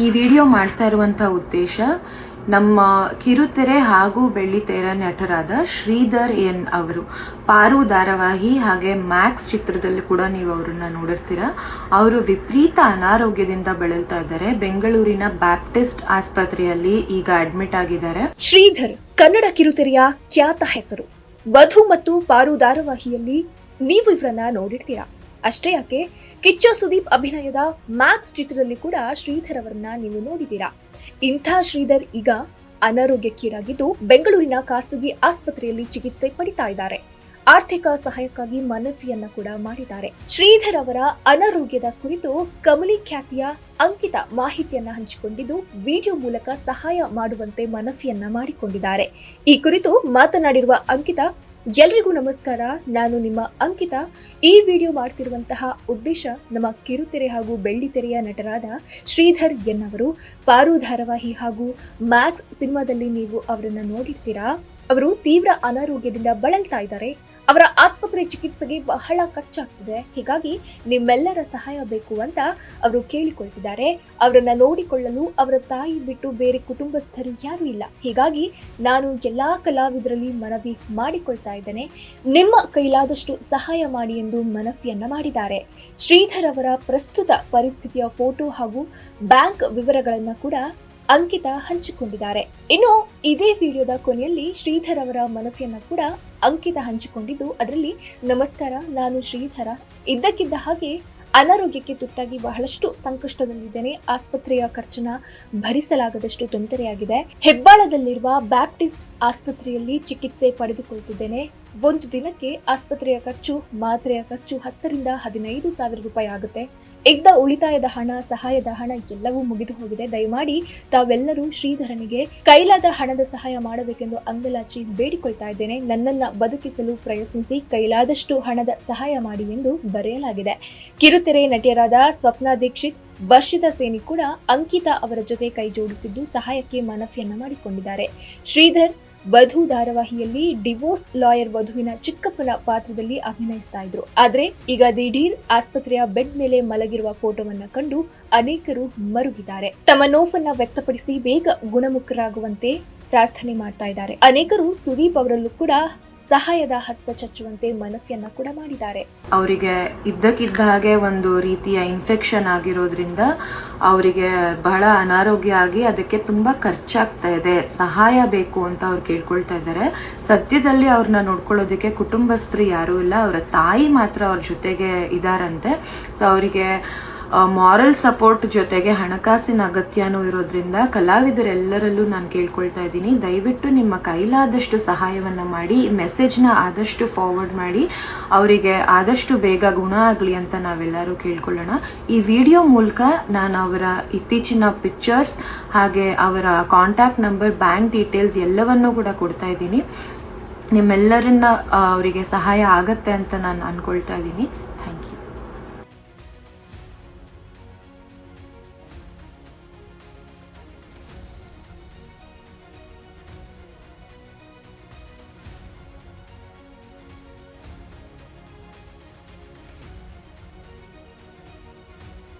ಈ ವಿಡಿಯೋ ಮಾಡ್ತಾ ಇರುವಂಥ ಉದ್ದೇಶ ನಮ್ಮ ಕಿರುತೆರೆ ಹಾಗೂ ಬೆಳ್ಳಿತೆರ ನಟರಾದ ಶ್ರೀಧರ್ ಎನ್ ಅವರು. ಪಾರು ಧಾರಾವಾಹಿ ಹಾಗೆ ಮ್ಯಾಕ್ಸ್ ಚಿತ್ರದಲ್ಲಿ ಕೂಡ ನೀವು ಅವರನ್ನ ನೋಡಿರ್ತೀರ. ಅವರು ವಿಪರೀತ ಅನಾರೋಗ್ಯದಿಂದ ಬಳಲ್ತಾ ಇದ್ದಾರೆ. ಬೆಂಗಳೂರಿನ ಬ್ಯಾಪ್ಟಿಸ್ಟ್ ಆಸ್ಪತ್ರೆಯಲ್ಲಿ ಈಗ ಅಡ್ಮಿಟ್ ಆಗಿದ್ದಾರೆ. ಶ್ರೀಧರ್, ಕನ್ನಡ ಕಿರುತೆರೆಯ ಖ್ಯಾತ ಹೆಸರು. ವಧು ಮತ್ತು ಪಾರು ಧಾರಾವಾಹಿಯಲ್ಲಿ ನೀವು ಇವರನ್ನ ನೋಡಿರ್ತೀರಾ? ಅಷ್ಟೇ ಯಾಕೆ, ಕಿಚ್ಚ ಸುದೀಪ್ ಅಭಿನಯದ ಮ್ಯಾಕ್ಸ್ ಚಿತ್ರದಲ್ಲಿ ಕೂಡ ಶ್ರೀಧರ್ ಅವರನ್ನ ನೀವು ನೋಡಿದ್ದೀರಾ. ಇಂಥ ಶ್ರೀಧರ್ ಈಗ ಅನಾರೋಗ್ಯಕ್ಕೀಡಾಗಿದ್ದು ಬೆಂಗಳೂರಿನ ಖಾಸಗಿ ಆಸ್ಪತ್ರೆಯಲ್ಲಿ ಚಿಕಿತ್ಸೆ ಪಡಿತಾ ಇದ್ದಾರೆ. ಆರ್ಥಿಕ ಸಹಾಯಕ್ಕಾಗಿ ಮನವಿಯನ್ನ ಕೂಡ ಮಾಡಿದ್ದಾರೆ. ಶ್ರೀಧರ್ ಅವರ ಅನಾರೋಗ್ಯದ ಕುರಿತು ಕಮಲಿ ಖ್ಯಾತಿಯ ಅಂಕಿತ ಮಾಹಿತಿಯನ್ನ ಹಂಚಿಕೊಂಡಿದ್ದು ವಿಡಿಯೋ ಮೂಲಕ ಸಹಾಯ ಮಾಡುವಂತೆ ಮನವಿಯನ್ನ ಮಾಡಿಕೊಂಡಿದ್ದಾರೆ. ಈ ಕುರಿತು ಮಾತನಾಡಿರುವ ಅಂಕಿತ ಎಲ್ರಿಗೂ ನಮಸ್ಕಾರ. ನಾನು ನಿಮ್ಮ ಅಂಕಿತ. ಈ ವಿಡಿಯೋ ಮಾಡ್ತಿರುವಂತಹ ಉದ್ದೇಶ ನಮ್ಮ ಕಿರುತೆರೆ ಹಾಗೂ ಬೆಳ್ಳಿತೆರೆಯ ನಟರಾದ ಶ್ರೀಧರ್ ಎನ್ ಅವರು ಪಾರು ಧಾರಾವಾಹಿ ಹಾಗೂ ಮ್ಯಾಕ್ಸ್ ಸಿನಿಮಾದಲ್ಲಿ ನೀವು ಅವರನ್ನು ನೋಡಿರ್ತೀರಾ? ಅವರು ತೀವ್ರ ಅನಾರೋಗ್ಯದಿಂದ ಬಳಲ್ತಾ ಇದ್ದಾರೆ. ಅವರ ಆಸ್ಪತ್ರೆ ಚಿಕಿತ್ಸೆಗೆ ಬಹಳ ಖರ್ಚಾಗ್ತಿದೆ. ಹೀಗಾಗಿ ನಿಮ್ಮೆಲ್ಲರ ಸಹಾಯ ಬೇಕು ಅಂತ ಅವರು ಕೇಳಿಕೊಳ್ತಿದ್ದಾರೆ. ಅವರನ್ನ ನೋಡಿಕೊಳ್ಳಲು ಅವರ ತಾಯಿ ಬಿಟ್ಟು ಬೇರೆ ಕುಟುಂಬಸ್ಥರು ಯಾರೂ ಇಲ್ಲ. ಹೀಗಾಗಿ ನಾನು ಎಲ್ಲಾ ಕಲಾವಿದರಲ್ಲಿ ಮನವಿ ಮಾಡಿಕೊಳ್ತಾ ಇದ್ದೇನೆ. ನಿಮ್ಮ ಕೈಲಾದಷ್ಟು ಸಹಾಯ ಮಾಡಿ ಎಂದು ಮನವಿಯನ್ನ ಮಾಡಿದ್ದಾರೆ. ಶ್ರೀಧರ್ ಅವರ ಪ್ರಸ್ತುತ ಪರಿಸ್ಥಿತಿಯ ಫೋಟೋ ಹಾಗೂ ಬ್ಯಾಂಕ್ ವಿವರಗಳನ್ನು ಕೂಡ ಅಂಕಿತ ಹಂಚಿಕೊಂಡಿದ್ದಾರೆ. ಇನ್ನು ಇದೇ ವಿಡಿಯೋದ ಕೊನೆಯಲ್ಲಿ ಶ್ರೀಧರ್ ಅವರ ಮನವಿಯನ್ನ ಕೂಡ ಅಂಕಿತ ಹಂಚಿಕೊಂಡಿದ್ದು, ಅದರಲ್ಲಿ ನಮಸ್ಕಾರ, ನಾನು ಶ್ರೀಧರ. ಇದ್ದಕ್ಕಿದ್ದ ಹಾಗೆ ಅನಾರೋಗ್ಯಕ್ಕೆ ತುತ್ತಾಗಿ ಬಹಳಷ್ಟು ಸಂಕಷ್ಟದಲ್ಲಿದ್ದೇನೆ. ಆಸ್ಪತ್ರೆಯ ಖರ್ಚನ್ನ ಭರಿಸಲಾಗದಷ್ಟು ತೊಂದರೆಯಾಗಿದೆ. ಹೆಬ್ಬಾಳದಲ್ಲಿರುವ ಬ್ಯಾಪ್ಟಿಸ್ಟ್ ಆಸ್ಪತ್ರೆಯಲ್ಲಿ ಚಿಕಿತ್ಸೆ ಪಡೆದುಕೊಳ್ತಿದ್ದೇನೆ. ಒಂದು ದಿನಕ್ಕೆ ಆಸ್ಪತ್ರೆಯ ಖರ್ಚು ಮಾತ್ರೆಯ ಖರ್ಚು ಹತ್ತರಿಂದ ಹದಿನೈದು ಸಾವಿರ ರೂಪಾಯಿ ಆಗುತ್ತೆ. ಇದ್ದ ಉಳಿತಾಯದ ಹಣ, ಸಹಾಯದ ಹಣ ಎಲ್ಲವೂ ಮುಗಿದು ಹೋಗಿದೆ. ದಯಮಾಡಿ ತಾವೆಲ್ಲರೂ ಶ್ರೀಧರನಿಗೆ ಕೈಲಾದ ಹಣದ ಸಹಾಯ ಮಾಡಬೇಕೆಂದು ಅಂಗಲಾಚಿ ಬೇಡಿಕೊಳ್ತಾ ಇದ್ದೇನೆ. ನನ್ನನ್ನ ಬದುಕಿಸಲು ಪ್ರಯತ್ನಿಸಿ ಕೈಲಾದಷ್ಟು ಹಣದ ಸಹಾಯ ಮಾಡಿ ಎಂದು ಬರೆಯಲಾಗಿದೆ. ಕಿರುತೆರೆ ನಟಿಯರಾದ ಸ್ವಪ್ನ ದೀಕ್ಷಿತ್ ವರ್ಷಿತಾ ಸೇನಿ ಕೂಡ ಅಂಕಿತಾ ಅವರ ಜೊತೆ ಕೈ ಜೋಡಿಸಿದ್ದು ಸಹಾಯಕ್ಕೆ ಮನವಿಯನ್ನ ಮಾಡಿಕೊಂಡಿದ್ದಾರೆ. ಶ್ರೀಧರ್ ವಧು ಧಾರಾವಾಹಿಯಲ್ಲಿ ಡಿವೋರ್ಸ್ ಲಾಯರ್ ವಧುವಿನ ಚಿಕ್ಕಪ್ಪನ ಪಾತ್ರದಲ್ಲಿ ಅಭಿನಯಿಸ್ತಾ ಇದ್ರು. ಆದ್ರೆ ಈಗ ದಿಢೀರ್ ಆಸ್ಪತ್ರೆಯ ಬೆಡ್ ಮೇಲೆ ಮಲಗಿರುವ ಫೋಟೋವನ್ನ ಕಂಡು ಅನೇಕರು ಮರುಗಿದ್ದಾರೆ. ತಮ್ಮ ನೋವನ್ನ ವ್ಯಕ್ತಪಡಿಸಿ ಬೇಗ ಗುಣಮುಖರಾಗುವಂತೆ ಪ್ರಾರ್ಥನೆ ಮಾಡ್ತಾ ಇದ್ದಾರೆ. ಅನೇಕರು ಸುದೀಪ್ ಅವರಲ್ಲೂ ಕೂಡ ಸಹಾಯದ ಹಸ್ತ ಚಚ್ಚುವಂತೆ ಮನವಿಯನ್ನ ಕೂಡ ಮಾಡಿದ್ದಾರೆ. ಅವರಿಗೆ ಇದ್ದಕ್ಕಿದ್ದ ಹಾಗೆ ಒಂದು ರೀತಿಯ ಇನ್ಫೆಕ್ಷನ್ ಆಗಿರೋದ್ರಿಂದ ಅವರಿಗೆ ಬಹಳ ಅನಾರೋಗ್ಯ ಆಗಿ ಅದಕ್ಕೆ ತುಂಬಾ ಖರ್ಚಾಗ್ತಾ ಇದೆ. ಸಹಾಯ ಬೇಕು ಅಂತ ಅವ್ರು ಕೇಳ್ಕೊಳ್ತಾ ಇದ್ದಾರೆ. ಸದ್ಯದಲ್ಲಿ ಅವ್ರನ್ನ ನೋಡ್ಕೊಳ್ಳೋದಕ್ಕೆ ಕುಟುಂಬಸ್ಥರು ಯಾರೂ ಇಲ್ಲ. ಅವರ ತಾಯಿ ಮಾತ್ರ ಅವ್ರ ಜೊತೆಗೆ ಇದಾರಂತೆ. ಸೊ ಅವರಿಗೆ ಮಾರಲ್ ಸಪೋರ್ಟ್ ಜೊತೆಗೆ ಹಣಕಾಸಿನ ಅಗತ್ಯನೂ ಇರೋದ್ರಿಂದ ಕಲಾವಿದರೆಲ್ಲರಲ್ಲೂ ನಾನು ಕೇಳ್ಕೊಳ್ತಾ ಇದ್ದೀನಿ. ದಯವಿಟ್ಟು ನಿಮ್ಮ ಕೈಲಾದಷ್ಟು ಸಹಾಯವನ್ನು ಮಾಡಿ ಮೆಸೇಜ್ನ ಆದಷ್ಟು ಫಾರ್ವರ್ಡ್ ಮಾಡಿ, ಅವರಿಗೆ ಆದಷ್ಟು ಬೇಗ ಗುಣ ಆಗಲಿ ಅಂತ ನಾವೆಲ್ಲರೂ ಕೇಳ್ಕೊಳ್ಳೋಣ. ಈ ವಿಡಿಯೋ ಮೂಲಕ ನಾನು ಅವರ ಇತ್ತೀಚಿನ ಪಿಕ್ಚರ್ಸ್ ಹಾಗೆ ಅವರ ಕಾಂಟ್ಯಾಕ್ಟ್ ನಂಬರ್ ಬ್ಯಾಂಕ್ ಡೀಟೇಲ್ಸ್ ಎಲ್ಲವನ್ನೂ ಕೂಡ ಕೊಡ್ತಾ ಇದ್ದೀನಿ. ನಿಮ್ಮೆಲ್ಲರಿಂದ ಅವರಿಗೆ ಸಹಾಯ ಆಗತ್ತೆ ಅಂತ ನಾನು ಅಂದ್ಕೊಳ್ತಾ ಇದ್ದೀನಿ.